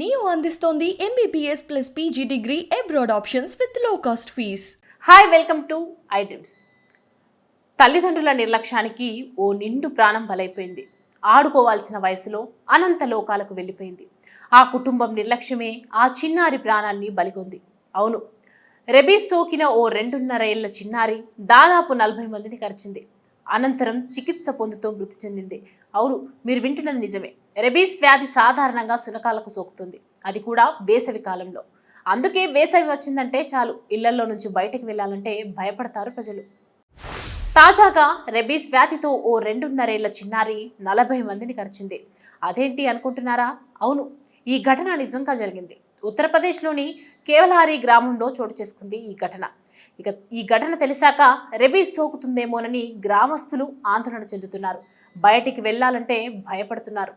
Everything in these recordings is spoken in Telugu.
నియో అందిస్తోంది MBBS plus PG degree abroad options with low cost fee hi welcome to items తల్లిదండ్రుల నిర్లక్ష్యానికి ఓ నిండు ప్రాణం బలైపోయింది. ఆడుకోవాల్సిన వయసులో అనంత లోకాలకు వెళ్ళిపోయింది. ఆ కుటుంబం నిర్లక్ష్యమే ఆ చిన్నారి ప్రాణాన్ని బలిగొంది. అవును రెబీస్ సోకిన ఓ రెండున్నర ఏళ్ళ చిన్నారి దాదాపు నలభై మందిని కరిచింది అనంతరం చికిత్స పొందుతూ మృతి చెందింది. అవును మీరు వింటున్నది నిజమే. రెబీస్ వ్యాధి సాధారణంగా శునకాలకు సోకుతుంది. అది కూడా వేసవి కాలంలో. అందుకే వేసవి వచ్చిందంటే చాలు. ఇళ్ళలో నుంచి బయటకు వెళ్ళాలంటే భయపడతారు ప్రజలు. తాజాగా రెబీస్ వ్యాధితో ఓ రెండున్నరేళ్ళ చిన్నారి నలభై మందిని కరిచింది. అదేంటి అనుకుంటున్నారా? అవును. ఈ ఘటన నిజంగా జరిగింది. ఉత్తరప్రదేశ్లోని కేవలారి గ్రామంలో చోటు చేసుకుంది ఈ ఘటన. ఇక ఈ ఘటన తెలిసాక రెబీస్ సోకుతుందేమోనని గ్రామస్తులు ఆందోళన చెందుతున్నారు. బయటికి వెళ్ళాలంటే భయపడుతున్నారు.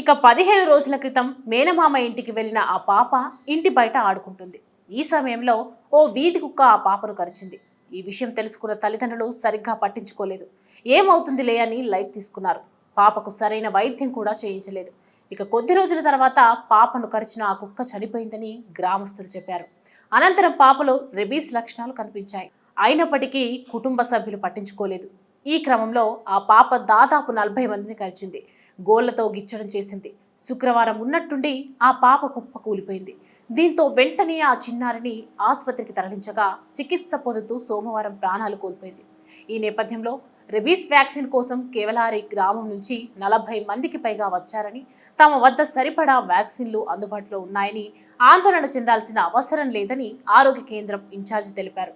ఇక పదిహేను రోజుల క్రితం మేనమామ ఇంటికి వెళ్ళిన ఆ పాప ఇంటి బయట ఆడుకుంటుంది. ఈ సమయంలో ఓ వీధి కుక్క ఆ పాపను కరిచింది. ఈ విషయం తెలుసుకున్న తల్లిదండ్రులు సరిగ్గా పట్టించుకోలేదు. ఏమవుతుందిలే అని లైట్ తీసుకున్నారు. పాపకు సరైన వైద్యం కూడా చేయించలేదు. ఇక కొద్ది రోజుల తర్వాత పాపను కరిచిన ఆ కుక్క చనిపోయిందని గ్రామస్తులు చెప్పారు. అనంతరం పాపలో రెబీస్ లక్షణాలు కనిపించాయి. అయినప్పటికీ కుటుంబ సభ్యులు పట్టించుకోలేదు. ఈ క్రమంలో ఆ పాప దాదాపు నలభై మందిని కరిచింది. గోళ్ళతో గిచ్చడం చేసింది. శుక్రవారం ఉన్నట్టుండి ఆ పాప కుప్ప కూలిపోయింది. దీంతో వెంటనే ఆ చిన్నారిని ఆసుపత్రికి తరలించగా చికిత్స పొందుతూ సోమవారం ప్రాణాలు కోల్పోయింది. ఈ నేపథ్యంలో రెబీస్ వ్యాక్సిన్ కోసం కేవలారి గ్రామం నుంచి నలభై మందికి పైగా వచ్చారని తమ వద్ద సరిపడా వ్యాక్సిన్లు అందుబాటులో ఉన్నాయని ఆందోళన చెందాల్సిన అవసరం లేదని ఆరోగ్య కేంద్రం ఇన్ఛార్జి తెలిపారు.